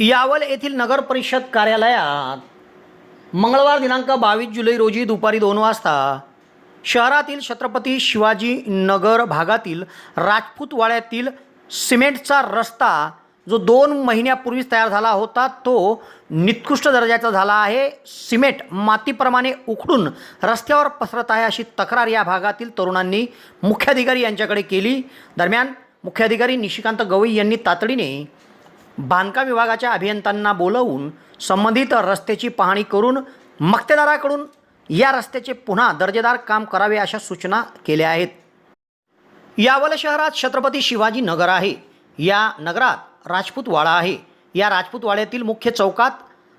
यावल येथील नगर परिषद कार्यालयात मंगळवार दिनांक बावीस जुलै रोजी दुपारी दोन वाजता शहरातील छत्रपती शिवाजी नगर भागातील राजपूतवाड्यातील सिमेंटचा रस्ता जो दोन महिन्यापूर्वीच तयार झाला होता तो निकृष्ट दर्जाचा झाला आहे. सिमेंट मातीप्रमाणे उखडून रस्त्यावर पसरत आहे अशी तक्रार या भागातील तरुणांनी मुख्याधिकारी यांच्याकडे केली. दरम्यान मुख्याधिकारी निशिकांत गवई यांनी तातडीने बांधकाम विभागाच्या अभियंत्यांना बोलवून संबंधित रस्त्याची पाहणी करून मक्तेदाराकडून या रस्त्याचे पुन्हा दर्जेदार काम करावे अशा सूचना केल्या आहेत. यावल शहरात छत्रपती शिवाजी नगर आहे. या नगरात राजपूतवाडा आहे. या राजपूतवाड्यातील मुख्य चौकात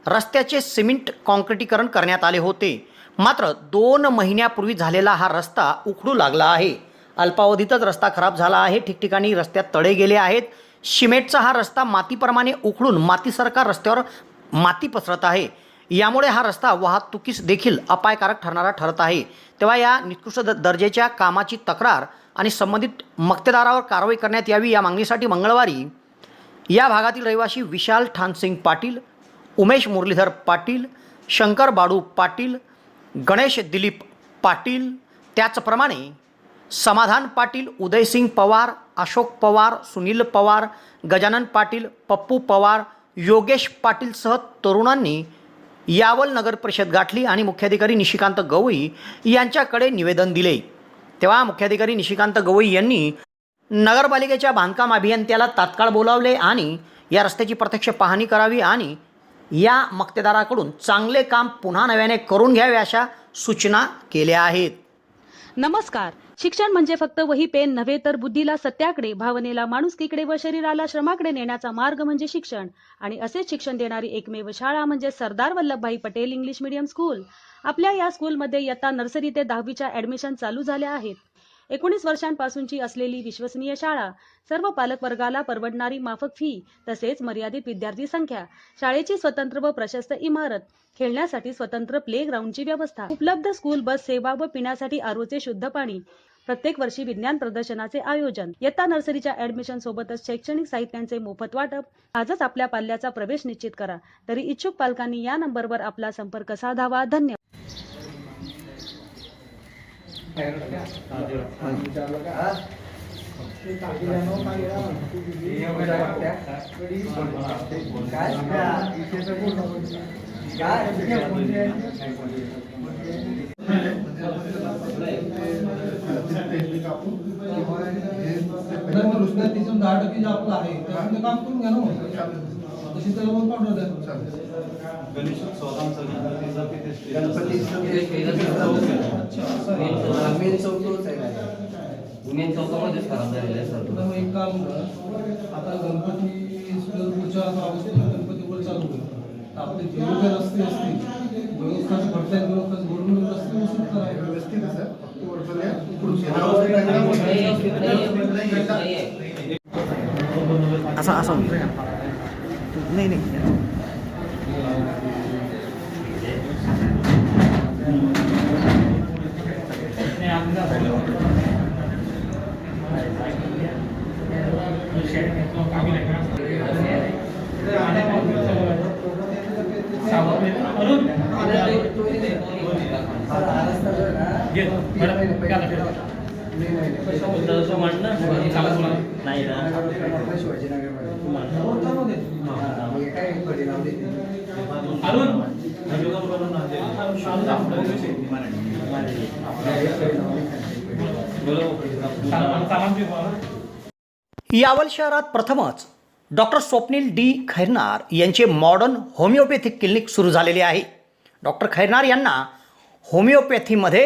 रस्त्याचे सिमेंट कॉन्क्रिटीकरण करण्यात आले होते. मात्र दोन महिन्यापूर्वी झालेला हा रस्ता उखडू लागला आहे. अल्पावधीतच रस्ता खराब झाला आहे. ठिकठिकाणी रस्त्यात तडे गेले आहेत. शिमेटचा हा रस्ता मातीप्रमाणे उखडून मातीसारखा रस्त्यावर माती पसरत आहे. यामुळे हा रस्ता वाहतुकीस देखील अपायकारक ठरणारा ठरत आहे. तेव्हा या निकृष्ट द कामाची तक्रार आणि संबंधित मक्तेदारावर कारवाई करण्यात यावी या मागणीसाठी मंगळवारी या भागातील रहिवासी विशाल ठानसिंग पाटील उमेश मुरलीधर पाटील शंकर बाडू पाटील गणेश दिलीप पाटील त्याचप्रमाणे समाधान पाटील उदयसिंग पवार अशोक पवार सुनील पवार गजानन पाटील पप्पू पवार योगेश पाटीलसह तरुणांनी यावल नगर परिषद गाठली आणि मुख्याधिकारी निशिकांत गवई यांच्याकडे निवेदन दिले. तेव्हा मुख्याधिकारी निशिकांत गवई यांनी नगरपालिकेच्या बांधकाम अभियंत्याला तात्काळ बोलावले आणि या रस्त्याची प्रत्यक्ष पाहणी करावी आणि या मक्तेदाराकडून चांगले काम पुन्हा नव्याने करून घ्यावे अशा सूचना केल्या आहेत. नमस्कार. शिक्षण म्हणजे फक्त वही पेन नव्हे तर बुद्धीला सत्याकडे भावनेला माणुसकीकडे व शरीराला श्रमाकडे नेण्याचा मार्ग म्हणजे शिक्षण. आणि असेच शिक्षण देणारी एकमेव शाळा म्हणजे Sardar Vallabhbhai Patel English medium school. आपल्या या स्कूलमध्ये इयत्ता नर्सरी ते दहावीच्या ऍडमिशन चालू झाल्या आहेत. एकोणीस वर्षांपासूनची असलेली विश्वसनीय शाळा सर्व पालक वर्गाला परवडणारी माफक फी तसेच मर्यादित विद्यार्थी संख्या शाळेची स्वतंत्र व प्रशस्त इमारत खेळण्यासाठी स्वतंत्र प्ले ग्राउंडची व्यवस्था उपलब्ध स्कूल बस सेवा व पिण्यासाठी आरोचे शुद्ध पाणी प्रत्येक वर्षी विज्ञान प्रदर्शनाचे आयोजन. इयत्ता नर्सरीच्या ऍडमिशन सोबतच शैक्षणिक साहित्यांचे मोफत वाटप. आजच आपल्या पाल्याचा प्रवेश निश्चित करा. तरी इच्छुक पालकांनी या नंबरवर आपला संपर्क साधावा. धन्यवाद. नंतर उष्णतेतून दहा टक्के जे आपलं आहे त्यातून काम करून घ्या ना मग तशी त्याला मग पाठवून द्या मेन चौकामध्येच खराब झालेलं आहे सर। तर मग एक काम करा आता गणपती सुद्धा पुढच्या ऑगस्ट गणपती वर चालू होईल तर आपले जे काही रस्ते असतील व्यवस्थाच भरता येईल व्यवस्थाच भरून रस्ते वसूल करा व्यवस्थित असं असं नाही नाही. अरुण नाही ना. यावल शहरात प्रथमच डॉक्टर स्वप्नील डी खैरनार यांचे मॉडर्न होमिओपॅथिक क्लिनिक सुरू झालेले आहे. डॉक्टर खैरनार यांना होमिओपॅथीमध्ये